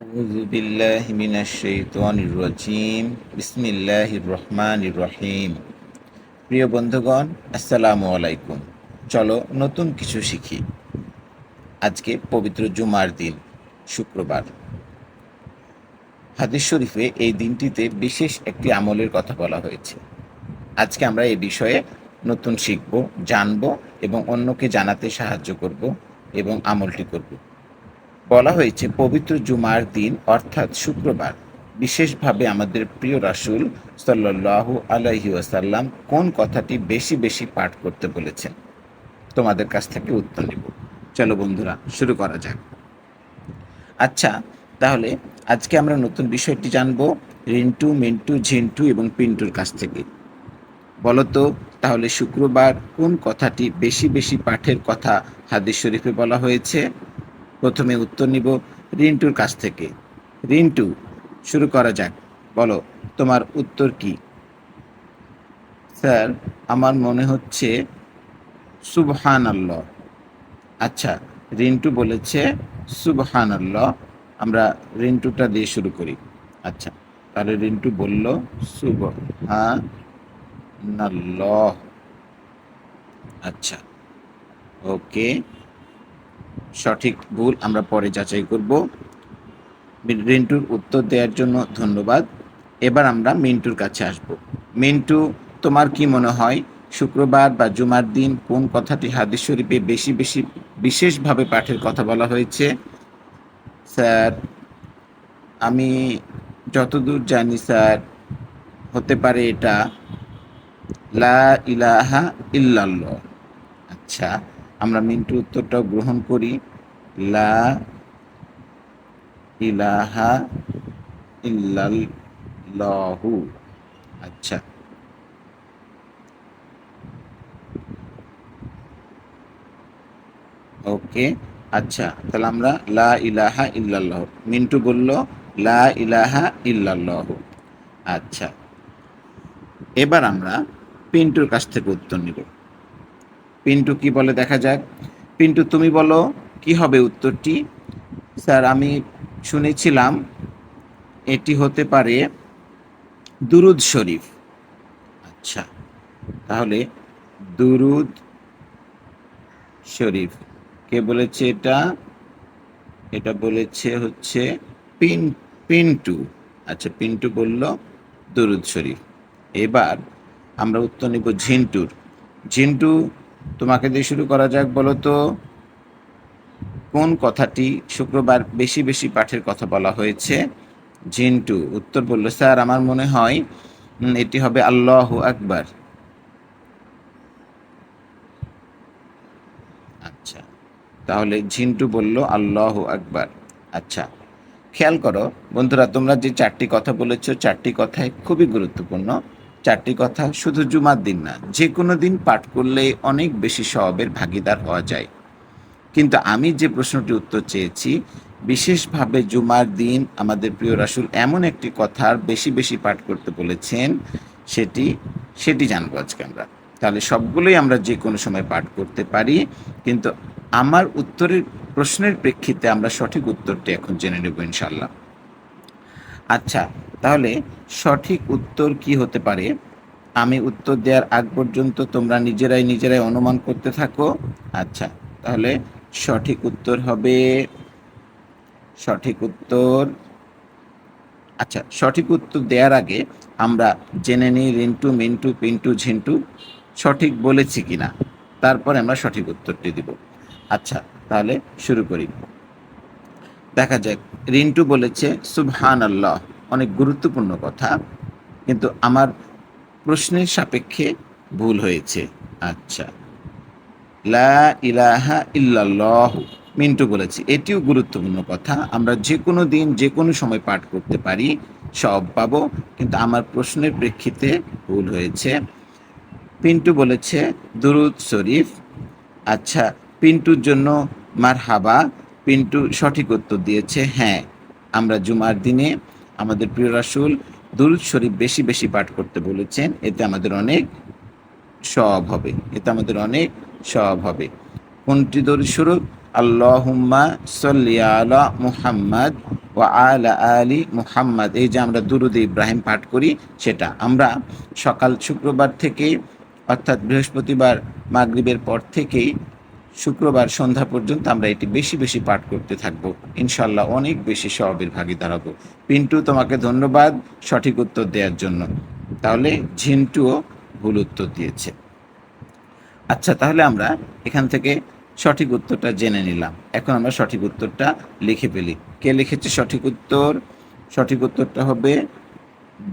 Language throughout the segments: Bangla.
أعوذ بالله من الشيطان الرجيم بسم الله الرحمن الرحيم প্রিয় বন্ধুগণ আসসালামু আলাইকুম চলো নতুন কিছু শিখি আজকে পবিত্র জুমার দিন শুক্রবার হাদিস শরীফে এই দিনটিতে বিশেষ একটি আমলের কথা বলা হয়েছে আজকে আমরা এই বিষয়ে নতুন শিখব জানব এবং অন্যকে জানাতে সাহায্য করব এবং আমলটি করব বলা হয়েছে, পবিত্র জুমার দিন, অর্থাৎ শুক্রবার। বিশেষভাবে আমাদের প্রিয় রাসূল সাল্লাল্লাহু আলাইহি ওয়াসাল্লাম কোন কথাটি বেশি বেশি পাঠ করতে বলেছেন? তোমাদের কাছ থেকে উত্তর নেব। চলো বন্ধুরা, শুরু করা যাক। আচ্ছা তাহলে আজকে আমরা নতুন বিষয়টি জানব, রিন্টু, মিন্টু, ঝিন্টু এবং পিন্টুর কাছ থেকে। বলো তো, তাহলে শুক্রবার কোন কথাটি বেশি বেশি পাঠের কথা হাদিস শরীফে বলা হয়েছে? প্রথমে উত্তর নিব রিন্টুর কাছ থেকে। রিন্টু, শুরু করা যাক। বলো, তোমার উত্তর কি? স্যার, আমার মনে হচ্ছে সুবহান আচ্ছা রিন্টু বলেছে সুবহান আমরা রিন্টুটা দিয়ে শুরু করি। আচ্ছা তাহলে রিন্টু বলল সুবহান আচ্ছা ওকে। সঠিক ভুল আমরা পরে যাচাই করব। রিন্টুর উত্তর দেওয়ার জন্য ধন্যবাদ। এবার আমরা মিন্টুর কাছে আসব। মিন্টু, তোমার কি মনে হয় শুক্রবার বা জুমার দিন কোন কথাটি হাদিস শরীফে বেশি বেশি বিশেষভাবে পাঠের কথা বলা হয়েছে? স্যার, আমি যতদূর জানি স্যার, হতে পারে এটা লা ইলাহা ইল্লাল্লাহ। আচ্ছা। আমরা মিন্টু উত্তরটাও গ্রহণ করি। লা ইলাহা ইল্লাল্লাহু। আচ্ছা। ওকে আচ্ছা তাহলে আমরা লা ইলাহা ইল্লাল্লাহ। মিন্টু বলল, লা ইলাহা ইল্লাল্লাহ। আচ্ছা। এবার আমরা পিন্টুর কাছ থেকে উত্তর নিব। পিন্টু কি বলে দেখা যাক। পিন্টু, তুমি বলো, কি হবে উত্তরটি? স্যার, আমি শুনেছিলাম এটি হতে পারে দুরুদ শরীফ। আচ্ছা তাহলে দুরুদ শরীফ। কে বলেছে এটা? এটা বলেছে হচ্ছে পিন, পিন্টু। আচ্ছা পিন্টু বলল দুরুদ শরীফ। এবার আমরা উত্তর নিব ঝিন্টুর। ঝিন্টু তোমাকে দিয়ে শুরু করা যাক, বলো তো, কোন কথাটি শুক্রবার বেশি বেশি পাঠের কথা বলা হয়েছে? ঝিন্টু উত্তর বলল, স্যার, আমার মনে হয় এটি হবে আল্লাহ আকবার। আচ্ছা তাহলে ঝিন্টু বলল, আল্লাহ আকবার। আচ্ছা খেয়াল করো, বন্ধুরা, তোমরা যে চারটি কথা বলেছ, চারটি কথাই খুবই গুরুত্বপূর্ণ। চারটি কথা শুধু জুমার দিন না, যে কোনো দিন পাঠ করলে অনেক বেশি স্বভাবের ভাগিদার হওয়া যায়। কিন্তু আমি যে প্রশ্নটি উত্তর চেয়েছি, বিশেষভাবে জুমার দিন আমাদের প্রিয় রাসুল এমন একটি কথার বেশি বেশি পাঠ করতে বলেছেন, সেটি সেটি জানব আজকে আমরা। তাহলে সবগুলোই আমরা যে কোনো সময় পাঠ করতে পারি, কিন্তু আমার উত্তরের, প্রশ্নের প্রেক্ষিতে আমরা সঠিক উত্তরটি এখন জেনে নেব ইনশাল্লাহ আচ্ছা তাহলে সঠিক উত্তর কি হতে পারে? আমি উত্তর দেওয়ার আগ পর্যন্ত তোমরা নিজেরাই নিজেরাই অনুমান করতে থাকো। আচ্ছা তাহলে সঠিক উত্তর হবে, সঠিক উত্তর আচ্ছা সঠিক উত্তর দেওয়ার আগে আমরা জেনে নিই রিন্টু, মিন্টু, পিন্টু, ঝিন্টু সঠিক বলেছি কিনা। তারপরে আমরা সঠিক উত্তরটি দিব। আচ্ছা তাহলে শুরু করি। দেখা যাক, রিন্টু বলেছে সুবহান আল্লাহ অনেক গুরুত্বপূর্ণ কথা, কিন্তু আমার প্রশ্নের সাপেক্ষে ভুল হয়েছে। আচ্ছা। লা ইলাহা ইল্লাল্লাহ, মিন্টু বলেছে, এটিও গুরুত্বপূর্ণ কথা। আমরা যে কোনো দিন যে কোনো সময় পাঠ করতে পারি, সব পাবো, কিন্তু আমার প্রশ্নের প্রেক্ষিতে ভুল হয়েছে। পিন্টু বলেছে, দুরুদ শরীফ। আচ্ছা পিন্টুর জন্য মার হাবা পিন্টু সঠিক উত্তর দিয়েছে হ্যাঁ আমরা জুমার দিনে আমাদের প্রিয় রাসুল দুরুদ শরীফ বেশি বেশি পাঠ করতে বলেছেন, এতে আমাদের অনেক সব হবে, এতে আমাদের অনেক সব হবে। কোনটি দরুদ শরীফ আল্লাহুম্মা সাল্লি আলা মুহাম্মদ ও আলা আলী মুহাম্মদ। এই যে আমরা দুরুদ ইব্রাহিম পাঠ করি, সেটা আমরা সকাল শুক্রবার থেকে অর্থাৎ বৃহস্পতিবার মাগরিবের পর থেকেই শুক্রবার সন্ধ্যা পর্যন্ত আমরা এটি বেশি বেশি পাঠ করতে থাকব। ইনশাল্লাহ অনেক বেশি সবের ভাগিদার হব। পিন্টু, তোমাকে ধন্যবাদ সঠিক উত্তর দেওয়ার জন্য। তাহলে ঝিন্টুও ভুল উত্তর দিয়েছে। আচ্ছা তাহলে আমরা এখান থেকে সঠিক উত্তরটা জেনে নিলাম। এখন আমরা সঠিক উত্তরটা লিখে ফেলি। কে লিখেছে সঠিক উত্তর? সঠিক উত্তরটা হবে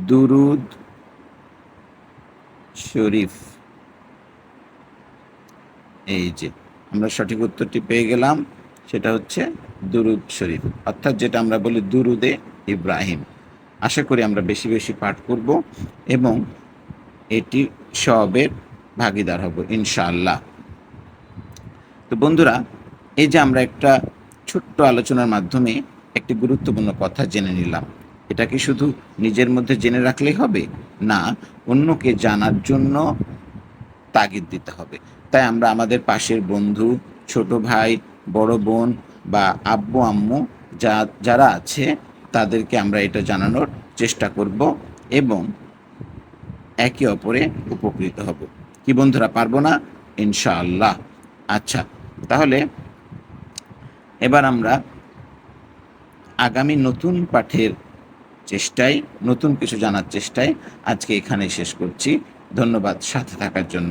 দুরুদ শরীফ। এই যে আমরা সঠিক উত্তরটি পেয়ে গেলাম, সেটা হচ্ছে দুরুদ শরীফ। অর্থাৎ যেটা আমরা বলি দুরুদে ইব্রাহিম। আশা করি আমরা বেশি বেশি পাঠ করব এবং এটি সবের ভাগিদার হব, ইনশাআল্লাহ। তো বন্ধুরা, এই যে আমরা একটা ছোট্ট আলোচনার মাধ্যমে একটি গুরুত্বপূর্ণ কথা জেনে নিলাম, এটা কি শুধু নিজের মধ্যে জেনে রাখলেই হবে? না, অন্যকে জানার জন্য তাগিদ দিতে হবে। তাই আমরা আমাদের পাশের বন্ধু, ছোট ভাই, বড় বোন বা আব্বু, আম্মু যা, যারা আছে, তাদেরকে আমরা এটা জানানোর চেষ্টা করব এবং একে অপরে উপকৃত হব। কি বন্ধুরা, পারব না? ইনশাআল্লাহ। আচ্ছা তাহলে এবার আমরা আগামী নতুন পাঠের চেষ্টায়, নতুন কিছু জানার চেষ্টায় আজকে এখানে শেষ করছি। ধন্যবাদ সাথে থাকার জন্য।